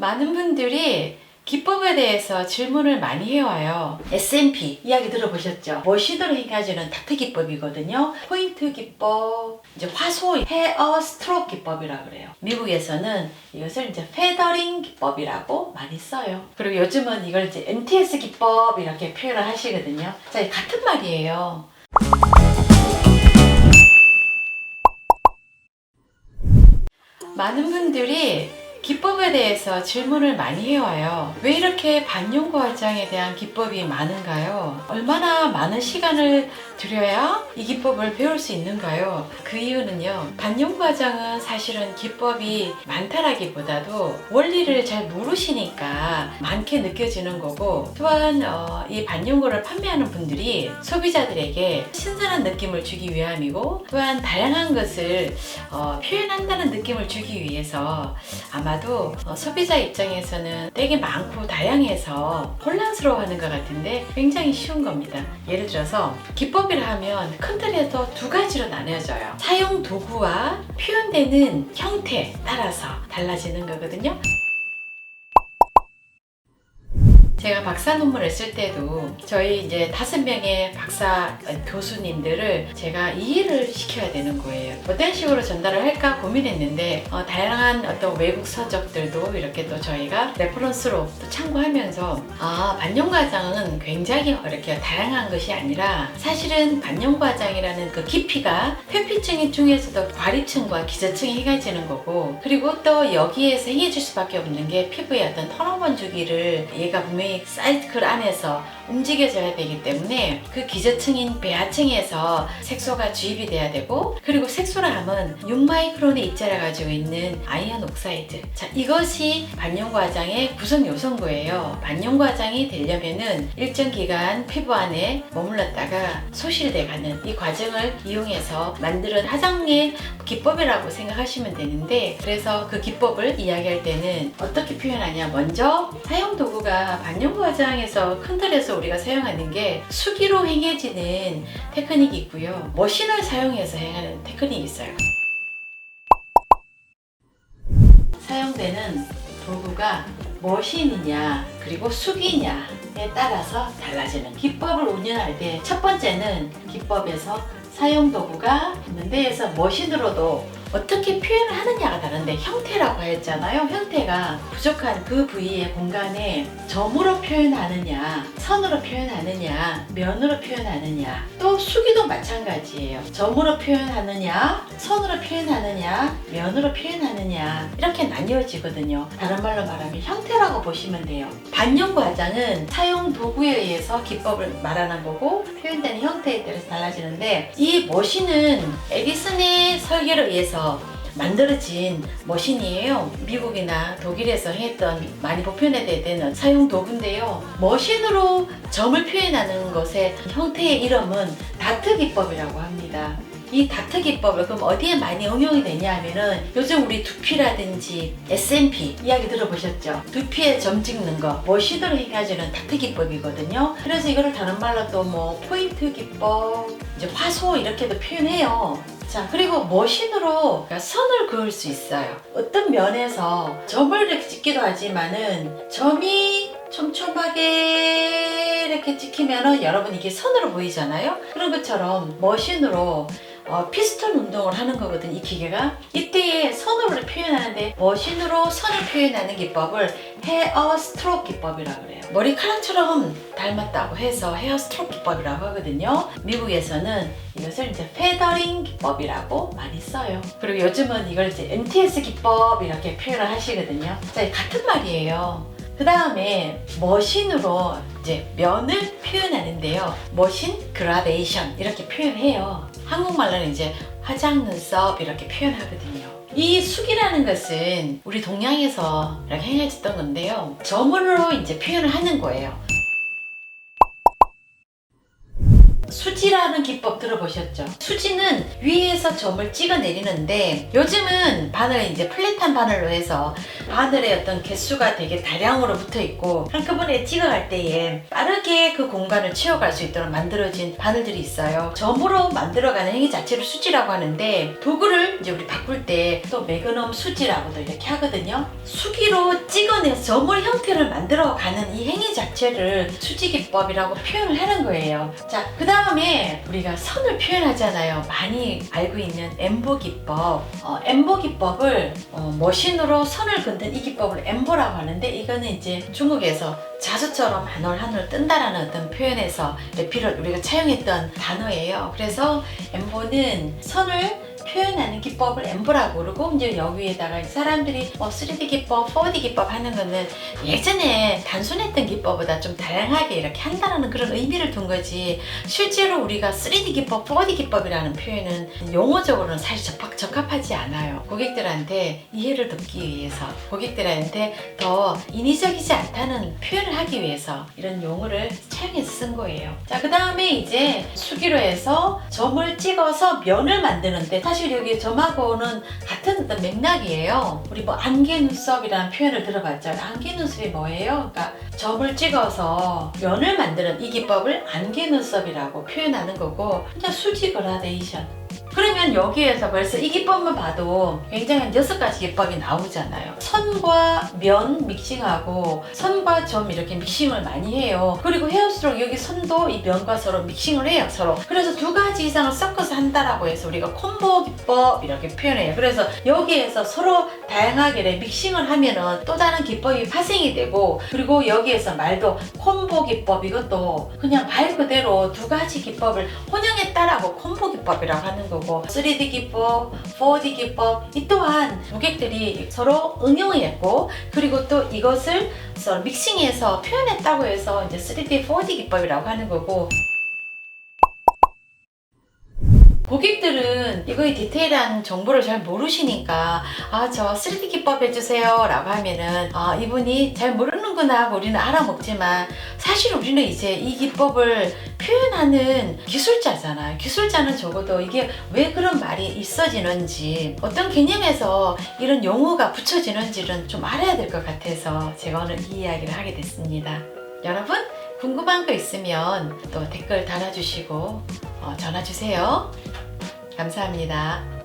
많은 분들이 기법에 대해서 질문을 많이 해와요. SMP 이야기 들어보셨죠? 머신으로 해가지는 다트 기법이거든요. 포인트 기법, 이제 화소 헤어 스트로크 기법이라 그래요. 미국에서는 이것을 이제 페더링 기법이라고 많이 써요. 그리고 요즘은 이걸 이제 MTS 기법 이렇게 표현을 하시거든요. 자, 같은 말이에요. 많은 분들이 기법에 대해서 질문을 많이 해와요. 왜 이렇게 반영구 화장에 대한 기법이 많은가요? 얼마나 많은 시간을 들여야 이 기법을 배울 수 있는가요? 그 이유는요. 반영구 화장은 사실은 기법이 많다라기보다도 원리를 잘 모르시니까 많게 느껴지는 거고 또한 어, 이 반영구를 판매하는 분들이 소비자들에게 신선한 느낌을 주기 위함이고 또한 다양한 것을 어, 표현한다는 느낌을 주기 위해서 아마 도 어, 소비자 입장에서는 되게 많고 다양해서 혼란스러워하는 것 같은데 굉장히 쉬운 겁니다. 예를 들어서 기법이라 하면 큰 틀에서 두 가지로 나뉘어져요. 사용 도구와 표현되는 형태 따라서 달라지는 거거든요. 제가 박사 논문을 쓸 때도 저희 이제 다섯 명의 박사 교수님들을 제가 이해를 시켜야 되는 거예요. 어떤 식으로 전달을 할까 고민했는데 어, 다양한 어떤 외국 서적들도 이렇게 또 저희가 레퍼런스로 또 참고하면서 아 반영과장은 굉장히 이렇게 다양한 것이 아니라 사실은 반영과장이라는 그 깊이가 회피층 중에서도 과립층과 기저층이 해가지는 거고 그리고 또 여기에서 행해질 수밖에 없는 게 피부의 어떤 턴오버 주기를 얘가 분명히 사이클 안에서 움직여져야 되기 때문에 그 기저층인 배하층에서 색소가 주입이 돼야 되고 그리고 색소라 함은 6마이크론의 입자를 가지고 있는 아이언 옥사이드. 자 이것이 반영과장의 구성 요소인 거예요. 반영과장이 되려면은 일정 기간 피부 안에 머물렀다가 소실돼 가는 이 과정을 이용해서 만드는 화장의 기법이라고 생각하시면 되는데 그래서 그 기법을 이야기할 때는 어떻게 표현하냐. 먼저 사용 도구가 반영구 화장에서 큰 틀에서 우리가 사용하는 게 수기로 행해지는 테크닉이 있고요. 머신을 사용해서 행하는 테크닉이 있어요. 사용되는 도구가 머신이냐 그리고 수기냐에 따라서 달라지는 기법을 운영할 때 첫 번째는 기법에서 사용 도구가 있는데에서 머신으로도 어떻게 표현을 하느냐가 다른데 형태라고 했잖아요. 형태가 부족한 그 부위의 공간에 점으로 표현하느냐, 선으로 표현하느냐, 면으로 표현하느냐, 또 수기도 마찬가지예요. 점으로 표현하느냐, 선으로 표현하느냐, 면으로 표현하느냐 이렇게 나뉘어지거든요. 다른 말로 말하면 형태라고 보시면 돼요. 반영 과장은 사용 도구에 의해서 기법을 말하는 거고 표현되는 형태에 따라서 달라지는데 이 머신은 에디슨의 설계를 위해서 만들어진 머신이에요. 미국이나 독일에서 했던 많이 보편화되는 사용 도구인데요. 머신으로 점을 표현하는 것의 형태의 이름은 다트 기법이라고 합니다. 이 다트 기법을 그럼 어디에 많이 응용이 되냐 하면은 요즘 우리 두피라든지 SMP 이야기 들어보셨죠? 두피에 점 찍는 거 머신으로 해가지는 다트 기법이거든요. 그래서 이거를 다른 말로 또 뭐 포인트 기법, 이제 화소 이렇게도 표현해요. 자, 그리고 머신으로 선을 그을 수 있어요. 어떤 면에서 점을 이렇게 찍기도 하지만은 점이 촘촘하게 이렇게 찍히면은 여러분 이게 선으로 보이잖아요? 그런 것처럼 머신으로 어, 피스톤 운동을 하는 거거든 이 기계가. 이때에 선으로 표현하는데 머신으로 선을 표현하는 기법을 헤어 스트로크 기법이라고 그래요. 머리카락처럼 닮았다고 해서 헤어 스트로크 기법이라고 하거든요. 미국에서는 이것을 이제 페더링 기법이라고 많이 써요. 그리고 요즘은 이걸 이제 MTS 기법 이렇게 표현을 하시거든요. 자 같은 말이에요. 그 다음에 머신으로 이제 면을 표현하는데요. 머신 그라데이션 이렇게 표현해요. 한국말로는 이제 화장 눈썹 이렇게 표현하거든요. 이 숙이라는 것은 우리 동양에서 이렇게 행해졌던 건데요. 점으로 이제 표현을 하는 거예요. 수지라는 기법 들어보셨죠? 수지는 위에서 점을 찍어 내리는데 요즘은 바늘 이제 플랫한 바늘로 해서 바늘의 어떤 개수가 되게 다량으로 붙어 있고 한꺼번에 찍어갈 때에 빠르게 그 공간을 채워갈 수 있도록 만들어진 바늘들이 있어요. 점으로 만들어가는 행위 자체를 수지라고 하는데 도구를 이제 우리 바꿀 때 또 매그넘 수지라고도 이렇게 하거든요. 수기로 찍어내서 점을 형태를 만들어가는 이 행위 자체를 수지 기법이라고 표현을 하는 거예요. 자, 그 다음 에 우리가 선을 표현하잖아요. 많이 알고 있는 엠보 기법. 어, 엠보 기법을 어, 머신으로 선을 긋는 이 기법을 엠보라고 하는데 이거는 이제 중국에서 자수처럼 하늘 하늘 뜬다라는 어떤 표현에서 레피를 우리가 차용했던 단어예요. 그래서 엠보는 선을 표현하는 기법을 엠보라고 그러고 이제 여기에다가 사람들이 뭐 3D 기법, 4D 기법 하는 거는 예전에 단순했던 기법보다 좀 다양하게 이렇게 한다는 그런 의미를 둔 거지. 실제로 우리가 3D 기법, 4D 기법이라는 표현은 용어적으로는 사실 적합, 적합하지 않아요. 고객들한테 이해를 돕기 위해서 고객들한테 더 인위적이지 않다는 표현을 하기 위해서 이런 용어를 차용해서 쓴 거예요. 자 그 다음에 이제 수기로 해서 점을 찍어서 면을 만드는데 사실 여기 점하 고는 같은 어떤 맥락이에요. 우리 뭐 안개 눈썹이라는 표현을 들어봤죠. 안개 눈썹이 뭐예요? 그러니까 점을 찍어서 면을 만드는 이 기법을 안개 눈썹이라고 표현하는 거고 그냥 수지 그라데이션. 그러면 여기에서 벌써 이 기법만 봐도 굉장히 한 여섯 가지 기법이 나오잖아요. 선과 면 믹싱하고 선과 점 이렇게 믹싱을 많이 해요. 그리고 헤어스트록 여기 선도 이 면과 서로 믹싱을 해요. 서로. 그래서 두 가지 이상을 섞어서 한다라고 해서 우리가 콤보 기법 이렇게 표현해요. 그래서 여기에서 서로 다양하게 믹싱을 하면은 또 다른 기법이 파생이 되고 그리고 여기에서 말도 콤보 기법 이것도 그냥 말 그대로 두 가지 기법을 혼용했다라고 콤보 기법이라고 하는 거고 3D 기법, 4D 기법 이 또한 고객들이 서로 응용을 했고 그리고 또 이것을 믹싱해서 표현했다고 해서 이제 3D, 4D 기법이라고 하는 거고 고객들은 이거의 디테일한 정보를 잘 모르시니까 아저 3D 기법 해주세요 라고 하면은 아 이분이 잘 모르는구나 우리는 알아먹지만 사실 우리는 이제 이 기법을 표현하는 기술자잖아요. 기술자는 적어도 이게 왜 그런 말이 있어지는지 어떤 개념에서 이런 용어가 붙여지는지는 좀 알아야 될 것 같아서 제가 오늘 이 이야기를 하게 됐습니다. 여러분 궁금한 거 있으면 또 댓글 달아주시고 어, 전화 주세요 감사합니다.